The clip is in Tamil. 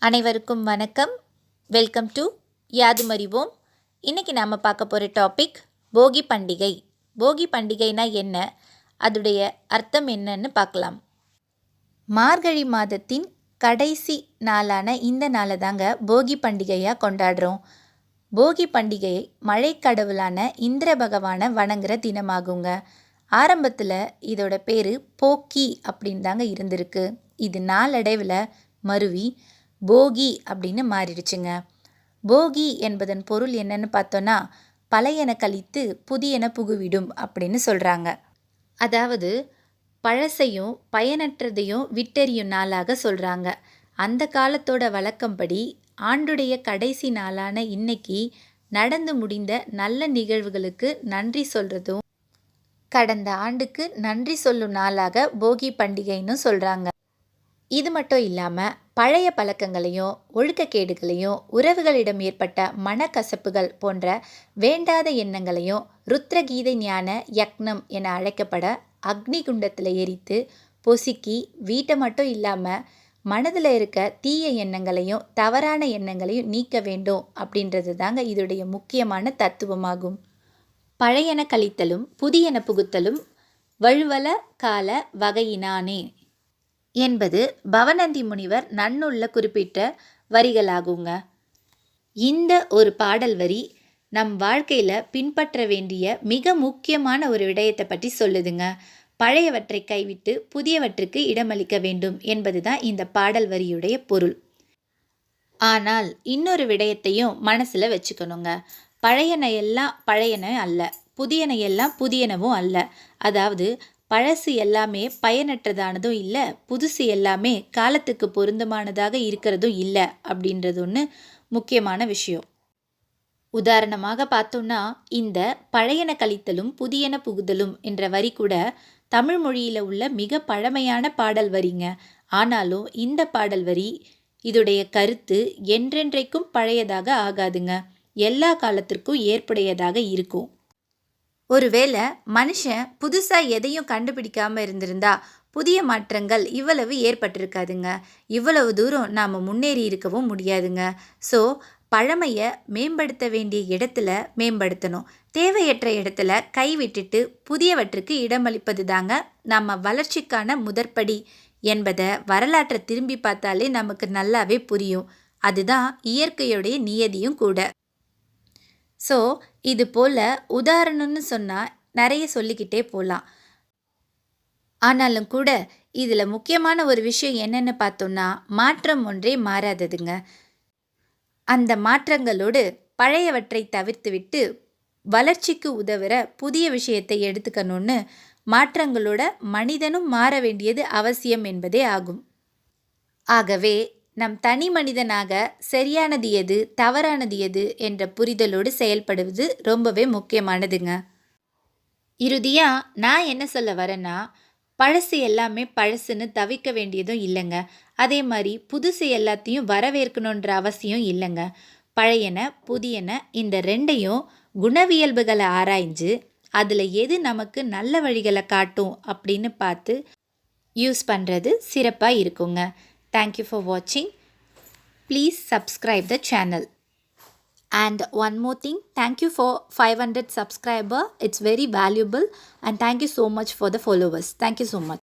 அனைவருக்கும் வணக்கம். வெல்கம் டு யாதுமறிவோம் இன்றைக்கி நாம் பார்க்க போகிற டாபிக் போகி பண்டிகை. போகி பண்டிகைனா என்ன? அதுடைய அர்த்தம் என்னன்னு பார்க்கலாம். மார்கழி மாதத்தின் கடைசி நாளான இந்த நாளை தாங்க போகி பண்டிகையாக கொண்டாடுறோம். போகி பண்டிகை மழைக்கடவுளான இந்திர பகவானை வணங்குற தினமாகுங்க. ஆரம்பத்தில் இதோட பேர் போக்கி அப்படின்னு தாங்க இருந்திருக்கு. இது நாளடைவில் மருவி போகி அப்படின்னு மாறிடுச்சுங்க. போகி என்பதன் பொருள் என்னன்னு பார்த்தோன்னா பழையன கழித்து புதியன புகுவிடும் அப்படின்னு சொல்கிறாங்க அதாவது பழசையும் பயனற்றதையும் விட்டெறியும் நாளாக சொல்கிறாங்க அந்த காலத்தோட வழக்கம்படி ஆண்டுடைய கடைசி நாளான இன்னைக்கு நடந்து முடிந்த நல்ல நிகழ்வுகளுக்கு நன்றி சொல்கிறதும் கடந்த ஆண்டுக்கு நன்றி சொல்லும் நாளாக போகி பண்டிகைன்னு சொல்கிறாங்க இது மட்டும் இல்லாமல் பழைய பழக்கங்களையும் ஒழுக்கக்கேடுகளையும் உறவுகளிடம் ஏற்பட்ட மனக்கசப்புகள் போன்ற வேண்டாத எண்ணங்களையும் ருத்ரகீதை ஞான யக்னம் என அழைக்கப்பட அக்னி குண்டத்தில் எரித்து பொசுக்கி வீட்டை மட்டும் இல்லாமல் மனதில் இருக்க தீய எண்ணங்களையும் தவறான எண்ணங்களையும் நீக்க வேண்டும் அப்படின்றது தாங்க இதோடைய முக்கியமான தத்துவமாகும். பழையன கழித்தலும் புதியன புகுத்தலும் வழுவல கால வகையினானே. என்பது பவனந்தி முனிவர் நன்னுள்ள குறிப்பிட்ட வரிகளாகுங்க. இந்த ஒரு பாடல் வரி நம் வாழ்க்கையில் பின்பற்ற வேண்டிய மிக முக்கியமான ஒரு விடயத்தை பற்றி சொல்லுதுங்க. பழையவற்றை கைவிட்டு புதியவற்றுக்கு இடமளிக்க வேண்டும் என்பது தான் இந்த பாடல் வரியுடைய பொருள். ஆனால் இன்னொரு விடயத்தையும் மனசில் வச்சுக்கணுங்க. பழையன எல்லாம் பழையன அல்ல புதியன எல்லாம் புதியனவும் அல்ல. அதாவது பழசு எல்லாமே பயனற்றதானதும் இல்லை புதுசு எல்லாமே காலத்துக்கு பொருந்தமானதாக இருக்கிறதும் இல்லை அப்படின்றது ஒன்று முக்கியமான விஷயம். உதாரணமாக பார்த்தோம்னா இந்த பழையன கழித்தலும் புதியன புகுதலும் என்ற வரி கூட தமிழ் மொழியில் உள்ள மிக பழமையான பாடல் வரிங்க. ஆனாலும் இந்த பாடல் வரி இதுடைய கருத்து என்றென்றைக்கும் பழையதாக ஆகாதுங்க. எல்லா காலத்திற்கும் ஏற்புடையதாக இருக்கும். ஒருவேளை மனுஷன் புதுசாக எதையும் கண்டுபிடிக்காமல் இருந்திருந்தா புதிய மாற்றங்கள் இவ்வளவு ஏற்பட்டிருக்காதுங்க. இவ்வளவு தூரம் நாம் முன்னேறி இருக்கவும் முடியாதுங்க. ஸோ பழமையை மேம்படுத்த வேண்டிய இடத்துல மேம்படுத்தணும். தேவையற்ற இடத்துல கைவிட்டுட்டு புதியவற்றுக்கு இடமளிப்பது தாங்க நம்ம வளர்ச்சிக்கான முதற்படி என்பதை வரலாற்றை திரும்பி பார்த்தாலே நமக்கு நல்லாவே புரியும். அதுதான் இயற்கையுடைய நியதியும் கூட. ஸோ இது போல் உதாரணம்னு சொன்னால் நிறைய சொல்லிக்கிட்டே போகலாம் ஆனாலும் கூட இதில் முக்கியமான ஒரு விஷயம் என்னென்னு பார்த்தோன்னா மாற்றம் ஒன்றே மாறாததுங்க. அந்த மாற்றங்களோடு பழையவற்றை தவிர்த்துவிட்டு வளர்ச்சிக்கு உதவுற புதிய விஷயத்தை எடுத்துக்கணும்னு மாற்றங்களோட மனிதனும் மாற வேண்டியது அவசியம் என்பதே ஆகும். ஆகவே நம் தனி மனிதனாக சரியானது எது தவறானது எது என்ற புரிதலோடு செயல்படுவது ரொம்பவே முக்கியமானதுங்க. இறுதியாக நான் என்ன சொல்ல வரேன்னா பழசு எல்லாமே பழசுன்னு தவிக்க வேண்டியதும் இல்லைங்க. அதே மாதிரி புதுசு எல்லாத்தையும் வரவேற்கணுன்ற அவசியம் இல்லைங்க. பழையன புதியன இந்த ரெண்டையும் குணவியல்புகளை ஆராய்ஞ்சு அதில் எது நமக்கு நல்ல வழிகளை காட்டும் அப்படின்னு பார்த்து யூஸ் பண்ணுறது சிறப்பாக இருக்குங்க. Thank you for watching. Please subscribe the channel. And one more thing, thank you for 500 subscriber. It's very valuable and thank you so much for the followers. Thank you so much.